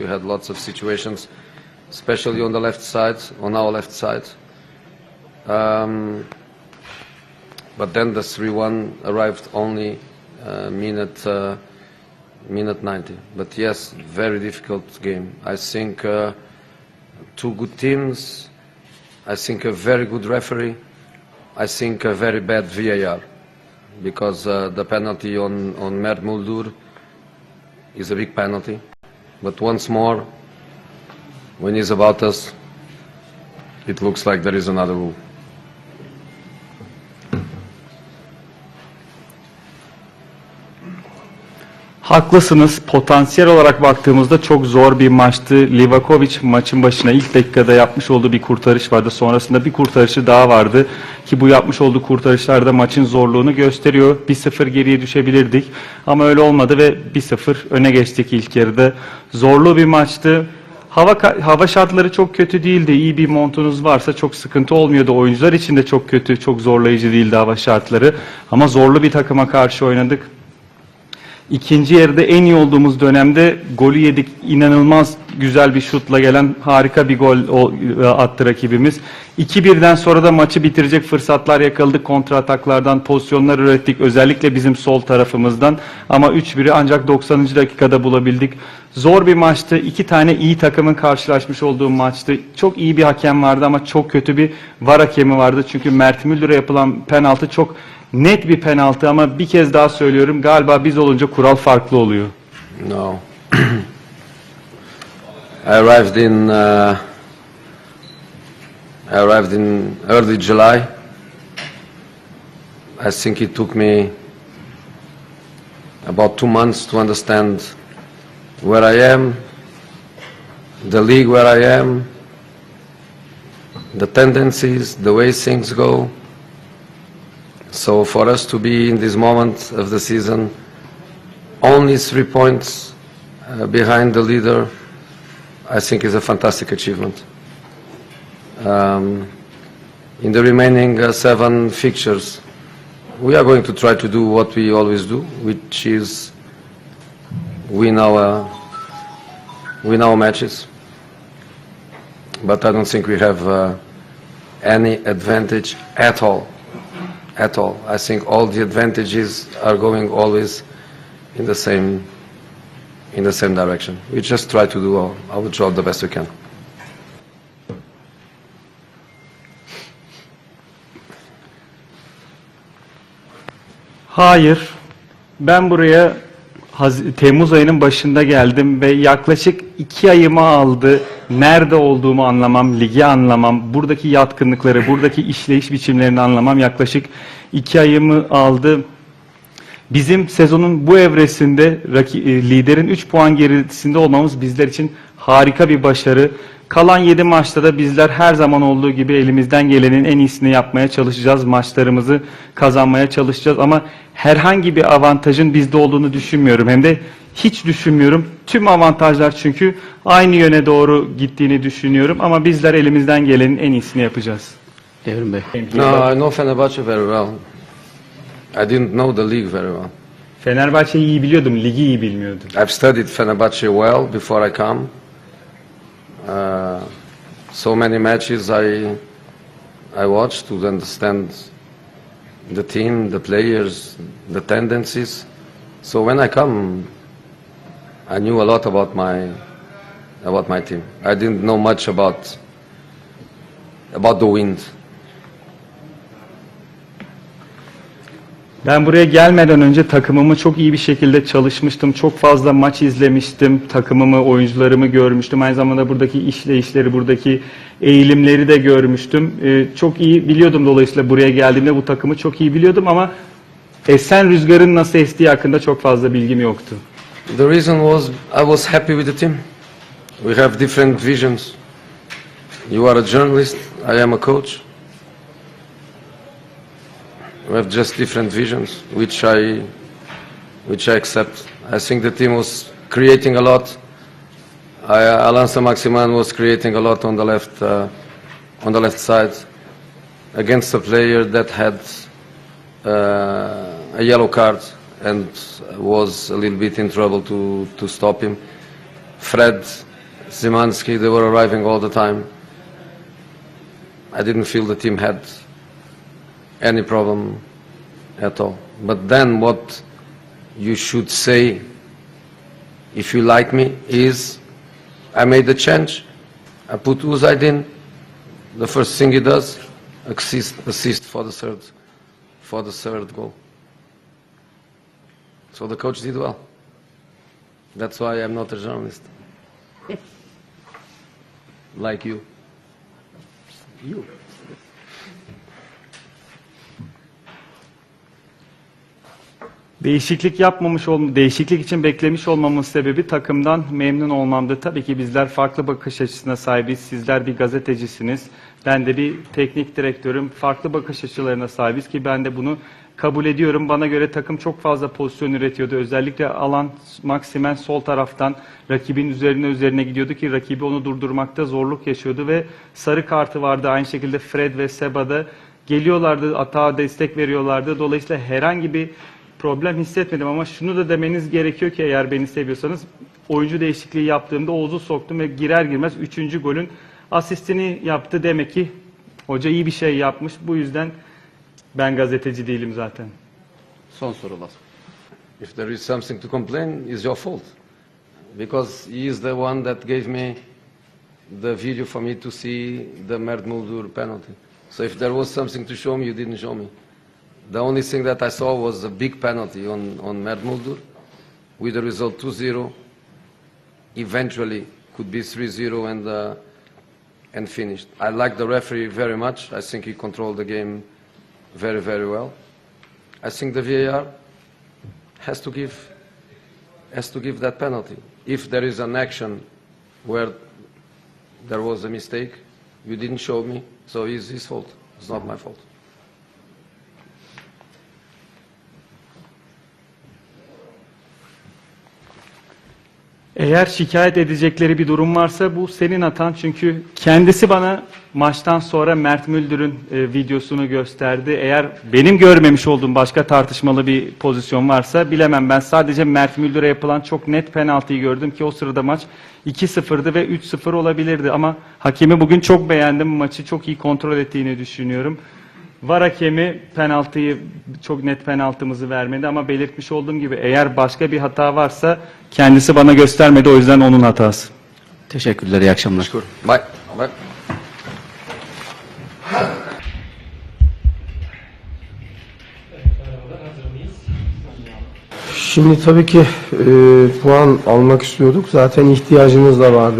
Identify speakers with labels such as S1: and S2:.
S1: We had lots of situations, especially on the left side, on our left side. Um, but then the 3-1 arrived only uh, minute uh, minute 90. But yes, very difficult game. I think uh, two good teams. I think a very good referee. I think a very bad VAR because uh, the penalty on on Mert Muldur is a big penalty. But once more, when he's about us, it looks like there is another rule.
S2: Haklısınız. Potansiyel olarak baktığımızda çok zor bir maçtı. Livakovic maçın başına ilk dakikada yapmış olduğu bir kurtarış vardı. Sonrasında bir kurtarışı daha vardı. Ki bu yapmış olduğu kurtarışlar da maçın zorluğunu gösteriyor. 1-0 geriye düşebilirdik. Ama öyle olmadı ve 1-0 öne geçtik ilk yarıda. Zorlu bir maçtı. Hava hava şartları çok kötü değildi. İyi bir montunuz varsa çok sıkıntı olmuyordu. Oyuncular için de çok kötü, çok zorlayıcı değildi hava şartları. Ama zorlu bir takıma karşı oynadık. İkinci yarıda en iyi olduğumuz dönemde golü yedik. İnanılmaz güzel bir şutla gelen harika bir gol e, attı rakibimiz. 2-1'den sonra da maçı bitirecek fırsatlar yakaladık. Kontra ataklardan pozisyonlar ürettik. Özellikle bizim sol tarafımızdan. Ama 3-1'i ancak 90. dakikada bulabildik. Zor bir maçtı. İki tane iyi takımın karşılaşmış olduğu maçtı. Çok iyi bir hakem vardı ama çok kötü bir var hakemi vardı. Çünkü Mert Müldür'e yapılan penaltı çok net bir penaltı ama bir kez daha söylüyorum galiba biz olunca kural farklı oluyor.
S1: No. I arrived in uh, I arrived in early July. I think it took me about two months to understand where I am, the league where I am, the tendencies, the way things go. So for us to be in this moment of the season only three points uh, behind the leader, I think is a fantastic achievement. Um, in the remaining uh, seven fixtures, we are going to try to do what we always do, which is win our win our matches. But I don't think we have uh, any advantage at all, at all. I think all the advantages are going always in the same in the same direction. We just try to do our, our job the best we can.
S2: Hayır. Ben buraya Haz- Temmuz ayının başında geldim ve yaklaşık iki ayımı aldı. Nerede olduğumu anlamam, ligi anlamam, buradaki yatkınlıkları, buradaki işleyiş biçimlerini anlamam yaklaşık iki ayımı aldı. Bizim sezonun bu evresinde e, liderin 3 puan gerisinde olmamız bizler için harika bir başarı. Kalan 7 maçta da bizler her zaman olduğu gibi elimizden gelenin en iyisini yapmaya çalışacağız. Maçlarımızı kazanmaya çalışacağız ama herhangi bir avantajın bizde olduğunu düşünmüyorum. Hem de hiç düşünmüyorum. Tüm avantajlar çünkü aynı yöne doğru gittiğini düşünüyorum ama bizler elimizden gelenin en iyisini yapacağız.
S3: Devrim Bey.
S1: No, I know Fenerbahce very well. I didn't know the league very well.
S2: Fenerbahçe'yi iyi biliyordum, ligi iyi bilmiyordum.
S1: I've studied Fenerbahce well before I come. Uh, so many matches I I watched to understand the team, the players, the tendencies. So when I come, I knew a lot about my about my team. I didn't know much about about the wind.
S2: Ben buraya gelmeden önce takımımı çok iyi bir şekilde çalışmıştım. Çok fazla maç izlemiştim. Takımımı, oyuncularımı görmüştüm. Aynı zamanda buradaki işleyişleri, buradaki eğilimleri de görmüştüm. Ee, çok iyi biliyordum dolayısıyla buraya geldiğimde bu takımı çok iyi biliyordum ama esen rüzgarın nasıl estiği hakkında çok fazla bilgim yoktu.
S1: The reason was I was happy with the team. We have different visions. You are a journalist, I am a coach. We have just different visions, which I, which I accept. I think the team was creating a lot. I, Alan Maximan was creating a lot on the left, uh, on the left side, against a player that had uh, a yellow card and was a little bit in trouble to, to stop him. Fred Zimanski, they were arriving all the time. I didn't feel the team had any problem at all. But then what you should say, if you like me, is I made a change. I put Uzaidin. The first thing he does, assist, assist for the third, for the third goal. So the coach did well. That's why I'm not a journalist. like you. You.
S2: Değişiklik yapmamış ol, değişiklik için beklemiş olmamın sebebi takımdan memnun olmamdı. Tabii ki bizler farklı bakış açısına sahibiz. Sizler bir gazetecisiniz. Ben de bir teknik direktörüm. Farklı bakış açılarına sahibiz ki ben de bunu kabul ediyorum. Bana göre takım çok fazla pozisyon üretiyordu. Özellikle alan Maksimen sol taraftan rakibin üzerine üzerine gidiyordu ki rakibi onu durdurmakta zorluk yaşıyordu ve sarı kartı vardı. Aynı şekilde Fred ve Seba'da geliyorlardı, atağa destek veriyorlardı. Dolayısıyla herhangi bir problem hissetmedim ama şunu da demeniz gerekiyor ki eğer beni seviyorsanız oyuncu değişikliği yaptığımda Oğuz'u soktum ve girer girmez 3. golün asistini yaptı. Demek ki hoca iyi bir şey yapmış. Bu yüzden ben gazeteci değilim zaten.
S3: Son sorular.
S1: If there is something to complain, it's your fault. Because he is the one that gave me the video for me to see the Mert Muldur penalty. So if there was something to show me, you didn't show me. The only thing that I saw was a big penalty on, on Mert Muldur with the result 2-0. Eventually could be 3-0 and, uh, and finished. I like the referee very much. I think he controlled the game very, very well. I think the VAR has to give has to give that penalty. If there is an action where there was a mistake, you didn't show me, so it's his fault. It's not my fault.
S2: Eğer şikayet edecekleri bir durum varsa bu senin hatan çünkü kendisi bana maçtan sonra Mert Müldür'ün e, videosunu gösterdi. Eğer benim görmemiş olduğum başka tartışmalı bir pozisyon varsa bilemem. Ben sadece Mert Müldür'e yapılan çok net penaltıyı gördüm ki o sırada maç 2-0'dı ve 3-0 olabilirdi ama hakemi bugün çok beğendim. Maçı çok iyi kontrol ettiğini düşünüyorum. VAR hakemi penaltıyı çok net penaltımızı vermedi ama belirtmiş olduğum gibi eğer başka bir hata varsa kendisi bana göstermedi o yüzden onun hatası.
S3: Teşekkürler, iyi akşamlar.
S1: Bye. Bye.
S4: Şimdi tabii ki e, puan almak istiyorduk. Zaten ihtiyacımız da vardı.